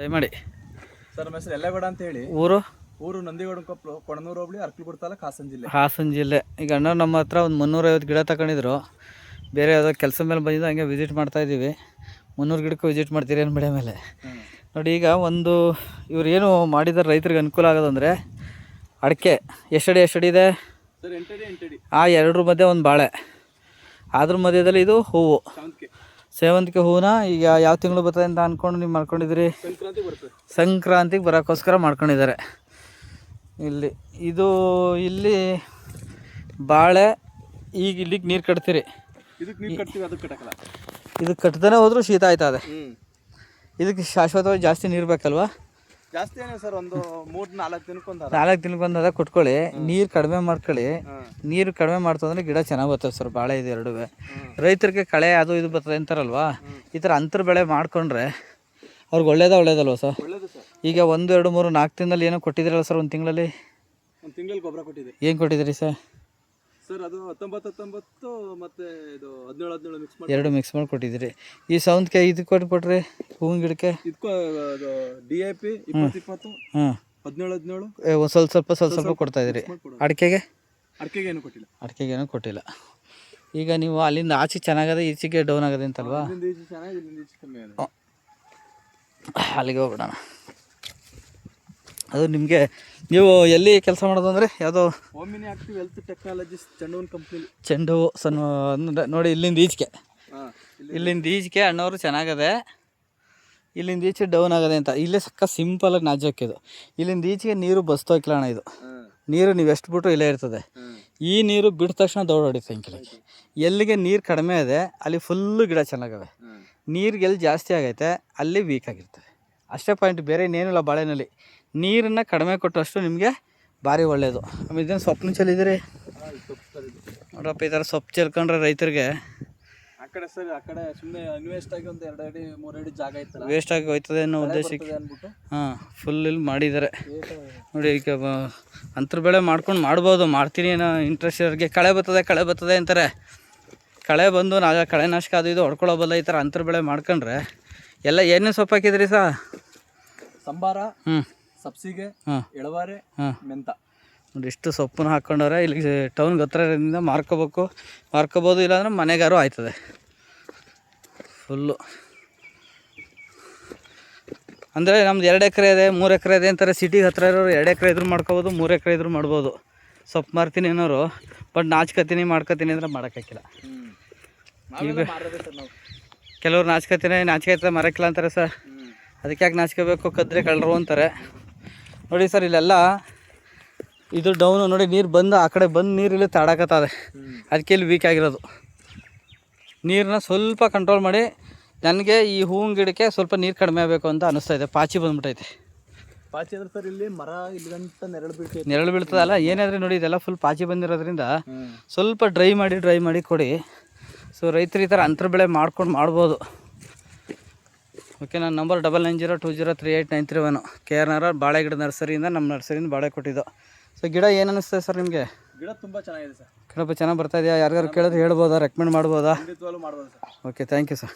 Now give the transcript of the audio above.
ದಯಮಾಡಿ. ಸರ್ ನಮ್ಮ ಹೆಸರು ಬೇಡ ಅಂತ ಹೇಳಿ. ಊರು? ಊರು ನಂದಿಗೌಡ ಕೊಪ್ಪಲು ಕೊಣನೂರು ಹೋಬಳಿ ಅರ್ಕಲ್ಗುಡ್ ತಾಲೂಕು ಹಾಸನ ಜಿಲ್ಲೆ. ಹಾಸನ ಜಿಲ್ಲೆ. ಈಗ ಅಣ್ಣ ನಮ್ಮ ಹತ್ರ ಒಂದು ಮುನ್ನೂರೈವತ್ತು ಗಿಡ ತಗೊಂಡಿದ್ರು. ಬೇರೆ ಯಾವುದೋ ಕೆಲಸ ಮೇಲೆ ಬಂದಿದ್ದು ಹಂಗೆ ವಿಸಿಟ್ ಮಾಡ್ತಾ ಇದ್ದೀವಿ. ಮುನ್ನೂರು ಗಿಡಕ್ಕೆ ವಿಸಿಟ್ ಮಾಡ್ತೀರಿ ಏನು ಬೆಳೆ ಮೇಲೆ. ನೋಡಿ ಈಗ ಒಂದು ಇವ್ರು ಏನು ಮಾಡಿದ್ರೆ ರೈತರಿಗೆ ಅನುಕೂಲ ಆಗೋದಂದರೆ ಅಡಿಕೆ. ಎಷ್ಟಡಿ ಎಷ್ಟಡಿ ಇದೆ? ಆ ಎರಡರ ಮಧ್ಯೆ ಒಂದು ಬಾಳೆ. ಅದ್ರ ಮಧ್ಯದಲ್ಲಿ ಇದು ಹೂವು. ಸೇವಂತಿಗೆ ಹೂವನ್ನ ಈಗ ಯಾವ ತಿಂಗಳು ಬರ್ತದೆ ಅಂತ ಅಂದ್ಕೊಂಡು ನೀವು ಮಾಡ್ಕೊಂಡಿದ್ದೀರಿ? ಬರ್ತದೆ ಸಂಕ್ರಾಂತಿಗೆ ಬರೋಕ್ಕೋಸ್ಕರ ಮಾಡ್ಕೊಂಡಿದ್ದಾರೆ. ಇಲ್ಲಿ ಇದು ಇಲ್ಲಿ ಬಾಳೆ ಈಗ ಇಲ್ಲಿಗೆ ನೀರು ಕಟ್ತೀರಿ. ಇದಕ್ಕೆ ನೀರು ಕಟ್ತೀವಿ ಅದಕ್ಕೆ ಕಟ್ಟಕಲ್ಲ ಇದು ಕಟ್ತಾನೆ ಹೋದ್ರೂ ಶೀತ ಆಯ್ತದೆ. ಇದಕ್ಕೆ ಶಾಶ್ವತವಾಗಿ ಜಾಸ್ತಿ ನೀರು ಬೇಕಲ್ವಾ? ಜಾಸ್ತಿ ಏನೇ ಸರ್ ಒಂದು ಮೂರು ನಾಲ್ಕು ದಿನಕ್ಕೆ ಒಂದು ನಾಲ್ಕು ಕೊಟ್ಕೊಳ್ಳಿ ನೀರು ಕಡಿಮೆ ಮಾಡ್ಕೊಳ್ಳಿ. ನೀರು ಕಡಿಮೆ ಮಾಡ್ತಂದ್ರೆ ಗಿಡ ಚೆನ್ನಾಗಿ ಬರ್ತದೆ ಸರ್ ಬಾಳೆ ಇದೆ ಎರಡುವೆ. ರೈತರಿಗೆ ಕಳೆ ಅದು ಇದು ಬರ್ತದೆ ಅಂತಾರಲ್ವಾ? ಈ ಥರ ಅಂತರ ಬೆಳೆ ಮಾಡ್ಕೊಂಡ್ರೆ ಅವ್ರಿಗೆ ಒಳ್ಳೇದ ಒಳ್ಳೇದಲ್ವ ಸರ್? ಈಗ ಒಂದು ಎರಡು ಮೂರು ನಾಲ್ಕು ದಿನದಲ್ಲಿ ಏನೋ ಕೊಟ್ಟಿದ್ರಲ್ಲ ಸರ್ ಒಂದು ತಿಂಗಳಲ್ಲಿ? ಒಂದು ತಿಂಗಳಲ್ಲಿ ಗೊಬ್ಬರ ಕೊಟ್ಟಿದ್ದೀರಿ ಏನು ಕೊಟ್ಟಿದ್ದೀರಿ ಸರ್? ಸರ್ ಅದು ಹತ್ತೊಂಬತ್ತು ಹತ್ತೊಂಬತ್ತು ಮತ್ತೆ ಇದು ಹದಿನೇಳು ಹದಿನೇಳು ಮಿಕ್ಸ್ ಮಾಡಿ ಎರಡು ಮಿಕ್ಸ್ ಮಾಡಿ ಕೊಟ್ಟಿದ್ದೀರಿ ಈ ಸೌಂದ್ಕೆ ಇದು ಕೊಟ್ಟು ಕೊಟ್ರಿ ಹೂವಿನ ಗಿಡಕ್ಕೆ? ಇದಕ್ಕೂ ಅದು ಡಿ ಎ ಪಿ ಇಪ್ಪತ್ತು ಇಪ್ಪತ್ತು ಹಾಂ ಹದಿನೇಳು ಹದಿನೇಳು. ಒಂದು ಸ್ವಲ್ಪ ಸ್ವಲ್ಪ ಸ್ವಲ್ಪ ಸ್ವಲ್ಪ ಕೊಡ್ತಾ ಇದ್ದೀರಿ. ಅಡಿಕೆಗೆ? ಅಡಿಕೆಗೆ ಏನು ಕೊಟ್ಟಿಲ್ಲ. ಅಡಿಕೆಗೇನು ಕೊಟ್ಟಿಲ್ಲ. ಈಗ ನೀವು ಅಲ್ಲಿಂದ ಆಚೆ ಚೆನ್ನಾಗದೆ ಈಚೆಗೆ ಡೌನ್ ಆಗದೆ ಅಂತಲ್ವಾ? ಅಲ್ಲಿಗೆ ಹೋಗ್ಬಿಡೋಣ. ಅದು ನಿಮಗೆ ನೀವು ಎಲ್ಲಿ ಕೆಲಸ ಮಾಡೋದು ಅಂದರೆ ಯಾವುದೋ ಓಮಿನಿ ಆಕ್ಟಿವ್ ಹೆಲ್ತ್ ಟೆಕ್ನಾಲಜಿ ಚೆಂಡೂನ್ ಕಂಪ್ನಿ ಚೆಂಡು ಸಣ್ಣ ಅಂದ್ರೆ ನೋಡಿ ಇಲ್ಲಿಂದ ಈಚೆಗೆ. ಇಲ್ಲಿಂದ ಈಚೆಗೆ ಅಣ್ಣವರು ಚೆನ್ನಾಗದೆ ಇಲ್ಲಿಂದ ಈಚೆ ಡೌನ್ ಆಗದೆ ಅಂತ. ಇಲ್ಲೇ ಸಕ್ಕ ಸಿಂಪಲಾಗಿ ನಾಜಾಕಿದು ಇಲ್ಲಿಂದ ಈಚೆಗೆ ನೀರು ಬಸ್ತೋಕಿಲ್ಲ ಅಣ್ಣ ಇದು. ನೀರು ನೀವು ಎಷ್ಟು ಬಿಟ್ಟು ಇಲ್ಲೇ ಇರ್ತದೆ. ಈ ನೀರು ಬಿಟ್ಟ ತಕ್ಷಣ ದೌಡ್ ಹೊಡಿತೆ ಎಲ್ಲಿಗೆ ನೀರು ಕಡಿಮೆ ಇದೆ ಅಲ್ಲಿ ಫುಲ್ಲು ಗಿಡ ಚೆನ್ನಾಗವೆ. ನೀರಿಗೆಲ್ಲಿ ನೀರಿಗೆ ಎಲ್ಲಿ ಜಾಸ್ತಿ ಆಗೈತೆ ಅಲ್ಲಿ ವೀಕ್ ಆಗಿರ್ತದೆ. ಅಷ್ಟೇ ಪಾಯಿಂಟ್ ಬೇರೆ ಇನ್ನೇನಿಲ್ಲ ಬಾಳೆನಲ್ಲಿ. ನೀರನ್ನು ಕಡಿಮೆ ಕೊಟ್ಟಷ್ಟು ನಿಮಗೆ ಭಾರಿ ಒಳ್ಳೆಯದು ಆಮೇಲೆ ಇದೇನು ಸೊಪ್ಪು ಚೆಲ್ಲಿದಿರಿ ಹಾಂ ಇದು ಸೊಪ್ಪು ಸರ್ ಇದು ನೋಡಪ್ಪ ಈ ಥರ ಸೊಪ್ಪು ಚೆಲ್ಕೊಂಡ್ರೆ ರೈತರಿಗೆ ಆ ಕಡೆ ಸರ್ ಆ ಕಡೆ ಸುಮ್ಮನೆ ಇನ್ವೆಸ್ಟ್ ಆಗಿ ಒಂದು ಎರಡು ಅಡಿ ಮೂರು ಅಡಿ ಜಾಗ ಐತಲ್ಲ? ವೇಸ್ಟ್ ಆಗಿ ಹೋಯ್ತದೆ ಅನ್ನೋ ಉದ್ದೇಶಕ್ಕೆ ಹಾಂ ಫುಲ್ ಇಲ್ಲಿ ಮಾಡಿದ್ದಾರೆ. ನೋಡಿ ಈಗ ಅಂತರ್ಬೇಳೆ ಅಂತರ ಬೆಳೆ ಮಾಡ್ಕೊಂಡು ಮಾಡ್ಬೋದು ಮಾಡ್ತೀನಿ ಏನೋ ಇಂಟ್ರೆಸ್ಟ್ ಇರೋರಿಗೆ ಕಳೆ ಬರ್ತದೆ ಕಳೆ ಬರ್ತದೆ ಅಂತಾರೆ. ಕಳೆ ಬಂದು ನಾ ಕಳೆ ನಾಶಕ ಅದು ಇದು ಹೊಡ್ಕೊಳ್ಳೋಬಲ್ಲ ಈ ಥರ ಅಂತರ ಬೆಳೆ ಮಾಡ್ಕೊಂಡ್ರೆ ಎಲ್ಲ ಏನೇನು ಸೊಪ್ಪು ಹಾಕಿದ್ರಿ ಸಾ? ಸಂಬಾರ ಹ್ಞೂ ಸಬ್ಸಿಗೆ ಎಳವಾರೆ ಮೆಂತ. ನೋಡಿ ಇಷ್ಟು ಸೊಪ್ಪನ್ನ ಹಾಕ್ಕೊಂಡವ್ರೆ ಇಲ್ಲಿ ಟೌನ್ಗೆ ಹತ್ರದಿಂದ ಮಾರ್ಕೋಬೇಕು. ಮಾರ್ಕೋಬೋದು ಇಲ್ಲಾಂದ್ರೆ ಮನೆಗಾರು ಆಯ್ತದೆ. ಫುಲ್ಲು ಅಂದರೆ ನಮ್ದು ಎರಡು ಎಕರೆ ಇದೆ ಮೂರು ಎಕರೆ ಇದೆ ಅಂತಾರೆ. ಸಿಟಿಗೆ ಹತ್ರ ಇರೋರು ಎರಡು ಎಕರೆ ಇದ್ರು ಮಾಡ್ಕೋಬೋದು ಮೂರು ಎಕರೆ ಇದ್ರು ಮಾಡ್ಬೋದು. ಸೊಪ್ಪು ಮಾರ್ತೀನಿ ಅನ್ನೋರು ಬಟ್ ನಾಚ್ಕತೀನಿ ಮಾಡ್ಕೋತೀನಿ ಅಂದ್ರೆ ಮಾಡೋಕ್ಕಾಗಿಲ್ಲ ನಾವು. ಕೆಲವ್ರು ನಾಚ್ಕೋತೀನಿ ನಾಚಿಕೆ ಆಯ್ತದೆ ಮರಕ್ಕಿಲ್ಲ ಅಂತಾರೆ ಸರ್. ಅದಕ್ಕೆ ಯಾಕೆ ನಾಚ್ಕೋಬೇಕು? ಕದ್ರೆ ಕಳ್ಳರು ಅಂತಾರೆ. ನೋಡಿ ಸರ್ ಇಲ್ಲೆಲ್ಲ ಇದು ಡೌನು ನೋಡಿ ನೀರು ಬಂದು ಆ ಕಡೆ ಬಂದು ನೀರು ಇಲ್ಲಿ ತಾಡಕತ್ತದೆ. ಅದಕ್ಕೆ ಇಲ್ಲಿ ವೀಕ್ ಆಗಿರೋದು. ನೀರನ್ನ ಸ್ವಲ್ಪ ಕಂಟ್ರೋಲ್ ಮಾಡಿ ನನಗೆ ಈ ಹೂವಿನ ಗಿಡಕ್ಕೆ ಸ್ವಲ್ಪ ನೀರು ಕಡಿಮೆ ಆಗಬೇಕು ಅಂತ ಅನಿಸ್ತಾ ಇದೆ. ಪಾಚಿ ಬಂದ್ಬಿಟ್ಟೈತೆ ಪಾಚಿ ಅಂದ್ರೆ ಸರ್ ಇಲ್ಲಿ ಮರ ಇಲ್ಲಿಗಂತ ನೆರಳು ಬೀಳ್ತೈತೆ. ನೆರಳು ಬೀಳ್ತದಲ್ಲ ಏನಾದರೆ ನೋಡಿ ಇದೆಲ್ಲ ಫುಲ್ ಪಾಚಿ ಬಂದಿರೋದ್ರಿಂದ ಸ್ವಲ್ಪ ಡ್ರೈ ಮಾಡಿ ಡ್ರೈ ಮಾಡಿ ಕೊಡಿ. ಸೊ ರೈತರು ಈ ಥರ ಅಂತರ ಬೆಳೆ ಮಾಡ್ಕೊಂಡು ಮಾಡ್ಬೋದು. ಓಕೆ ನನ್ನ number double nine zero two zero three eight nine three one K R Nagar ಬಾಳೆ ಗಿಡ ನರ್ಸರಿಯಿಂದ ನಮ್ಮ ನರ್ಸರಿಯಿಂದ ಬಾಳೆ ಕೊಟ್ಟಿದ್ದು ಸೊ ಗಿಡ ಏನು ಅನ್ನಿಸ್ತದೆ ಸರ್ ನಿಮಗೆ? ಗಿಡ ತುಂಬ ಚೆನ್ನಾಗಿದೆ ಸರ್ ಗಿಡ ಚೆನ್ನಾಗಿ ಬರ್ತಾ ಇದೆಯಾ? ಯಾರಿಗಾರು ಕೇಳಿದ್ರೆ ಹೇಳ್ಬೋದಾ? ರೆಕಮೆಂಡ್ ಮಾಡ್ಬೋದಾ? ಮಾಡ್ಬೋದು sir okay thank you sir